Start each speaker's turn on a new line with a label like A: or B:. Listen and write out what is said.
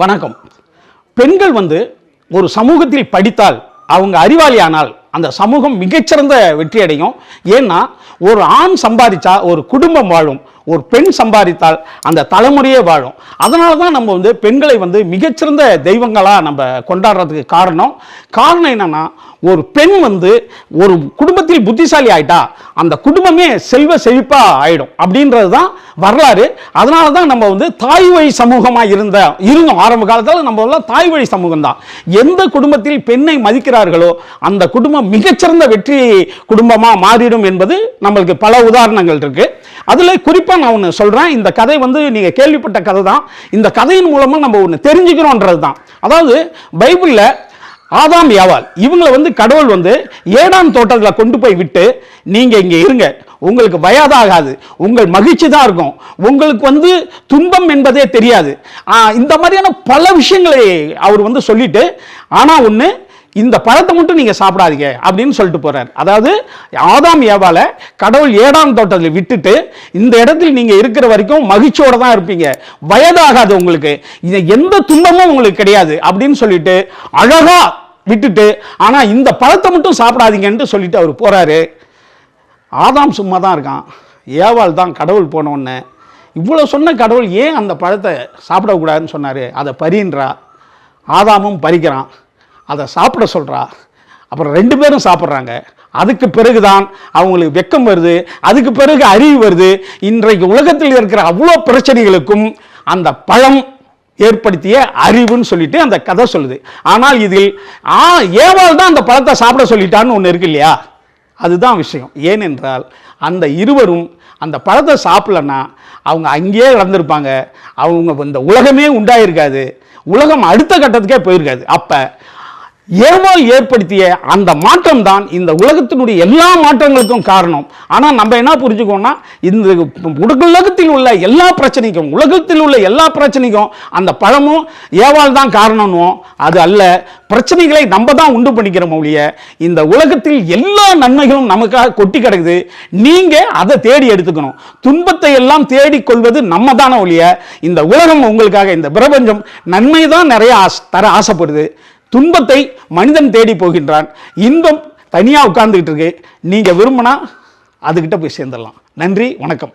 A: வணக்கம். பெண்கள் வந்து ஒரு சமூகத்தில் படித்தால் அவங்க அறிவாளியானால் அந்த சமூகம் மிகச்சிறந்த வெற்றி அடையும் ஏன்னா ஒரு ஆண் சம்பாதிச்சா ஒரு குடும்பம் வாழும். ஒரு பெண் சம்பாதித்தால் அந்த தலைமுறையே வாழும். அதனால தான் நம்ம வந்து பெண்களை வந்து மிகச்சிறந்த தெய்வங்களாக நம்ம கொண்டாடுறதுக்கு காரணம். காரணம் என்னன்னா ஒரு பெண் வந்து ஒரு குடும்பத்தில் புத்திசாலி ஆயிட்டா அந்த குடும்பமே செல்வ செழிப்பாக ஆயிடும் அப்படின்றது தான் வரலாறு. அதனால தான் நம்ம வந்து தாய் வழி சமூகமாக இருந்த இருந்தோம் ஆரம்ப காலத்தில் நம்ம எல்லாம் தாய் வழி சமூகம் தான் எந்த குடும்பத்தில் பெண்ணை மதிக்கிறார்களோ அந்த குடும்பம் மிகச்சிறந்த வெற்றி குடும்பமாக மாறிடும் என்பது நம்மளுக்கு பல உதாரணங்கள் இருக்குது அதில் குறிப்பாக நான் ஒன்று சொல்கிறேன் இந்த கதை வந்து நீங்கள் கேள்விப்பட்ட கதை தான் இந்த கதையின் மூலமாக நம்ம ஒன்று தெரிஞ்சுக்கிறோன்றது தான் அதாவது பைபிளில் ஆதாம் யாவால் இவங்களை வந்து கடவுள் வந்து ஏடாம் தோட்டத்தில் கொண்டு போய் விட்டு நீங்கள் இங்கே இருங்க. உங்களுக்கு வயதாகாது. உங்கள் மகிழ்ச்சி தான் இருக்கும். உங்களுக்கு வந்து துன்பம் என்பதே தெரியாது. இந்த மாதிரியான பல விஷயங்களை அவர் வந்து சொல்லிட்டு ஆனால் ஒன்று இந்த பழத்தை மட்டும் நீங்கள் சாப்பிடாதீங்க அப்படின்னு சொல்லிட்டு போகிறார் அதாவது ஆதாம் ஏவால கடவுள் ஏடான் தோட்டத்தில் விட்டுட்டு இந்த இடத்தில் நீங்கள் இருக்கிற வரைக்கும் மகிழ்ச்சியோடு தான் இருப்பீங்க. வயதாகாது உங்களுக்கு. இது எந்த துன்பமும் உங்களுக்கு கிடையாது அப்படின்னு சொல்லிட்டு அழகாக விட்டுட்டு ஆனால் இந்த பழத்தை மட்டும் சாப்பிடாதீங்கன்ட்டு சொல்லிட்டு அவர் போகிறாரு ஆதாம் சும்மா தான் இருக்கான். ஏவாள் தான் கடவுள் போன இவ்வளோ சொன்ன கடவுள் ஏன் அந்த பழத்தை சாப்பிடக்கூடாதுன்னு சொன்னார்? அதை பறின்றா ஆதாமும் பறிக்கிறான். அதை சாப்பிட சொல்கிறா அப்புறம் ரெண்டு பேரும் சாப்பிட்றாங்க. அதுக்கு பிறகு தான் அவங்களுக்கு வெக்கம் வருது. அதுக்கு பிறகு அறிவு வருது. இன்றைக்கு உலகத்தில் இருக்கிற அவ்வளோ பிரச்சனைகளுக்கும் அந்த பழம் ஏற்படுத்திய அறிவுன்னு சொல்லிட்டு அந்த கதை சொல்லுது. ஆனால் இதில் ஆ ஏவாள் தான் அந்த பழத்தை சாப்பிட சொல்லிட்டான்னு ஒன்று இருக்கு இல்லையா? அதுதான் விஷயம். ஏனென்றால் அந்த இருவரும் அந்த பழத்தை சாப்பிடலன்னா அவங்க அங்கேயே இறந்துருப்பாங்க. அவங்க இந்த உலகமே உண்டாயிருக்காது. உலகம் அடுத்த கட்டத்துக்கே போயிருக்காது. அப்போ ஏவாள் ஏற்படுத்திய அந்த மாற்றம் தான் இந்த உலகத்தினுடைய எல்லா மாற்றங்களுக்கும் காரணம். ஆனால் நம்ம என்ன புரிஞ்சுக்கோம்னா இந்த உலகத்தில் உள்ள எல்லா பிரச்சனைக்கும் உலகத்தில் உள்ள எல்லா பிரச்சனைக்கும் அந்த பழமும் ஏவால் தான் காரணமும் அது அல்ல பிரச்சனைகளை நம்ம தான் உண்டு பண்ணிக்கிறோம் ஒழிய இந்த உலகத்தில் எல்லா நன்மைகளும் நமக்காக கொட்டி கிடக்குது. நீங்கள் அதை தேடி எடுத்துக்கணும். துன்பத்தை எல்லாம் தேடிக் கொள்வது நம்ம தானே ஒழிய இந்த உலகம் உங்களுக்காக இந்த பிரபஞ்சம் நன்மை தான் நிறைய ஆசை- தர ஆசைப்படுது. துன்பத்தை மனிதன் தேடி போகின்றான். இன்பம் தனியாக உட்கார்ந்துக்கிட்டு இருக்கு. நீங்கள் விரும்பினா அதுக்கிட்ட போய் சேர்ந்துடலாம். நன்றி வணக்கம்.